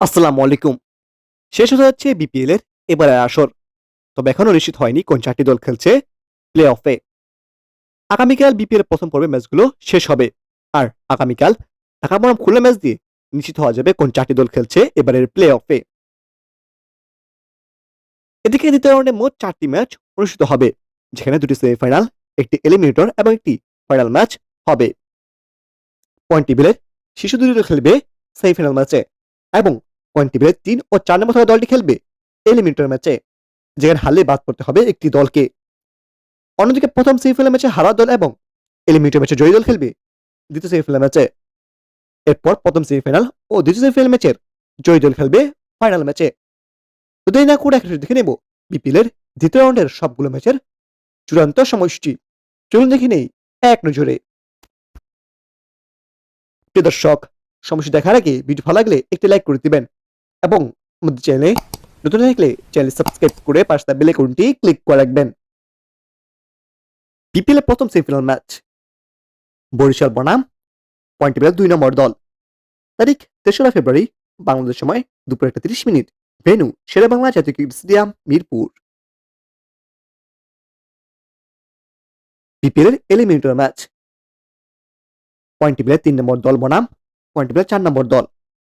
আসসালামু আলাইকুম। শেষ হতে যাচ্ছে বিপিএল এর এবারের আসর। তবে এখনও নিশ্চিত হয়নি কোন চারটি দল খেলছে প্লে অফে আগামীকাল বিপিএল প্রথম পর্বে ম্যাচগুলো শেষ হবে। আর আগামীকাল ঢাকা বনাম খুলনা ম্যাচ দিয়ে নিশ্চিত হওয়া যাবে কোন চারটি দল খেলছে এবারের প্লে অফে এদিকে দ্বিতীয় রাউন্ডে মোট চারটি ম্যাচ অনুষ্ঠিত হবে, যেখানে দুটি সেমিফাইনাল একটি এলিমিনেটর এবং একটি ফাইনাল ম্যাচ হবে। পয়েন্ট টেবিলের শিশু দুটি খেলবে সেমিফাইনাল ম্যাচে এবং পয়েন্ট টেবিলের তিন ও চার নম্বর থাকা দলটি খেলবে এলিমিনেটর ম্যাচে, যেখানে হারলে বাদ পড়তে হবে একটি দলকে। অন্যদিকে প্রথম সেমিফাইনাল ম্যাচে হারা দল এবং এলিমিনেটর ম্যাচে জয়ী দল খেলবে দ্বিতীয় সেমিফাইনাল ম্যাচে। এরপর প্রথম সেমিফাইনাল ও দ্বিতীয় সেমিফাইনাল ম্যাচের জয়ী দল খেলবে ফাইনাল ম্যাচে। তো দেরি না করে একটা দেখে নেব বিপিএলের দ্বিতীয় রাউন্ডের সবগুলো ম্যাচের চূড়ান্ত সময়সূচি। চলুন দেখে নেই এক নজরে। প্রিয় দর্শক সমস্যা দেখার আগে ভিডিও ভালো লাগলে একটি লাইক করে দিবেন। এবং আমাদের চ্যানেলে নতুন থাকলে চ্যানেল সাবস্ক্রাইব করে পাশে বেল আইকনটি ক্লিক করে রাখবেন। বিপিএল প্রথম সেমিফাইনাল ম্যাচ বরিশাল বনাম পয়েন্ট টেবিলের দুই নম্বর দল। তারিখ তেসরা ফেব্রুয়ারি, বাংলাদেশ সময় দুপুর একটা তিরিশ মিনিট। ভেনু শেরে বাংলা জাতীয় ক্রিকেট স্টেডিয়াম, মিরপুর। বিপিএল এর এলিমিনেটর ম্যাচ পয়েন্ট টেবিলের তিন নম্বর দল বনাম পয়েন্ট টেবিলের চার নম্বর দল।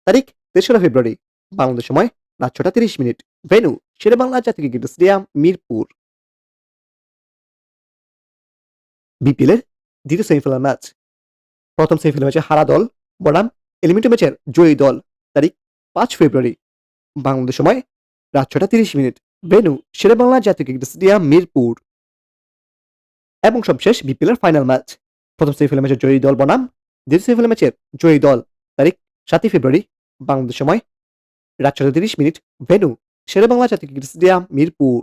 তারিখ তেসরা ফেব্রুয়ারি বাংলাদেশ সময় রাত ছটা তিরিশ মিনিট। ভেনু শেরে বাংলা জাতীয় ক্রিকেট স্টেডিয়াম, মিরপুর। বিপিএল এর দ্বিতীয় সেমিফাইনাল ম্যাচ। প্রথম সেমিফাইনাল ম্যাচে হারা দল, বনাম এলিমিনেটর ম্যাচের জয়ী দল। তারিখ পাঁচ ফেব্রুয়ারি। বাংলাদেশ সময় রাত ছটা তিরিশ মিনিট। ভেনু শেরে বাংলা জাতীয় ক্রিকেট স্টেডিয়াম, মিরপুর। এবং সবশেষ বিপিএল এর ফাইনাল ম্যাচ। প্রথম সেমিফাইনাল ম্যাচের জয়ী দল, বনাম। দ্বিতীয় সেমিফাইনাল ম্যাচের জয়ী দল, তারিখ সাতই ফেব্রুয়ারি। বাংলাদেশ সময় রাত ছটা তিরিশ মিনিট ভেনু শেরে বাংলা জাতীয় স্টেডিয়াম মিরপুর।